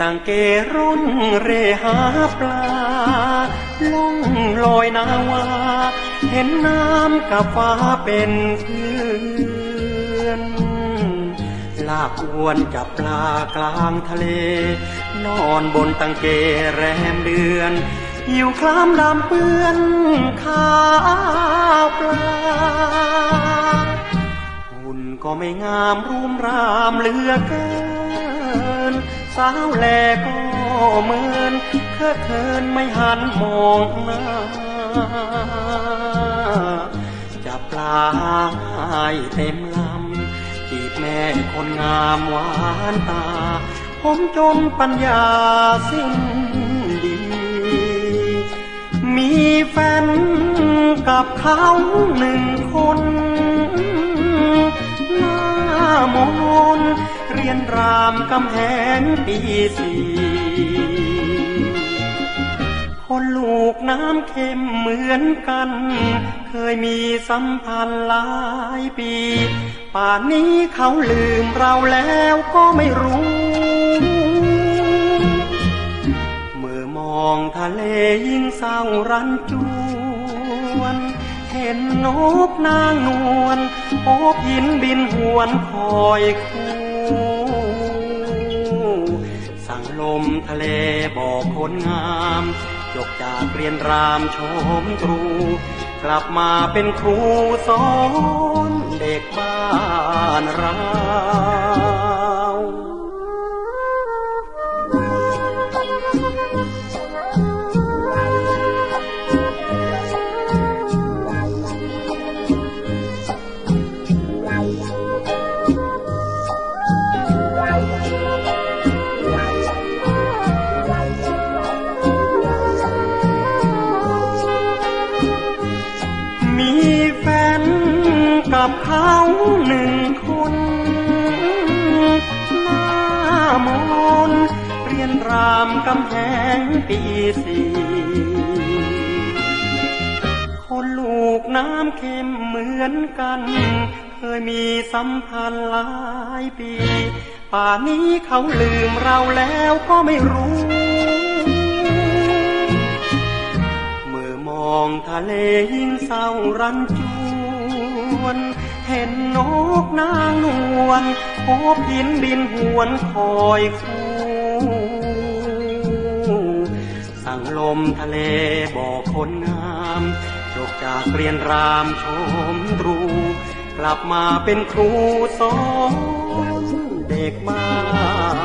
ต่างเกร่นเรหาปลาล่องลอยนาวา เห็นน้ำกับฟ้าเป็นเพื่อนลากอวนจับปลากลางทะเล นอนบนตังเกแรมเดือนหิวคล้ำดำเปื้อนข้าวปลาหุ่นก็ไม่งามรูมรามเหลือเกินาวแลก็เหมือนเคอะเคินไม่หันมองหน้าจับปลาให้เต็มลำจีบแม่คนงามหวานตา ผมจมปัญญาสิ้นดี มีแฟนกับเขาหนึ่งคนหน้ามน ยนรามกำแหงปีสี่คนลูกน้ำเค็มเหมือนกัน เคยมีสัมพันธ์หลายปี ป่านนี้เขาลืมเราแล้วก็ไม่รู้ เมื่อมองทะเลยิ่งเศร้ารันจวน เห็นนกนางนวลโอบหินบินหวนคอยคู่ สั่งลมทะเลบอกคนงามจบจากเรียนรามชมตรู กลับมาเป็นครูสอนเด็กบ้านเรา กับเขาหนึ่งคนหน้ามนต์เรียนรามกำแพงปีสี่คนลูกน้ำเค็มเหมือนกัน เคยมีสัมพันธ์หลายปี ป่านี้เขาลืมเราแล้วก็ไม่รู้เมื่อมองทะเลยิ่งเศร้ารันจ วน เห็นนกนางนวลโอบหินบินหวนคอยคู่สั่งลมทะเลบอกคนงามจบจากเรียนรามชมตรู กลับมาเป็นครูสอนเด็กบ้าน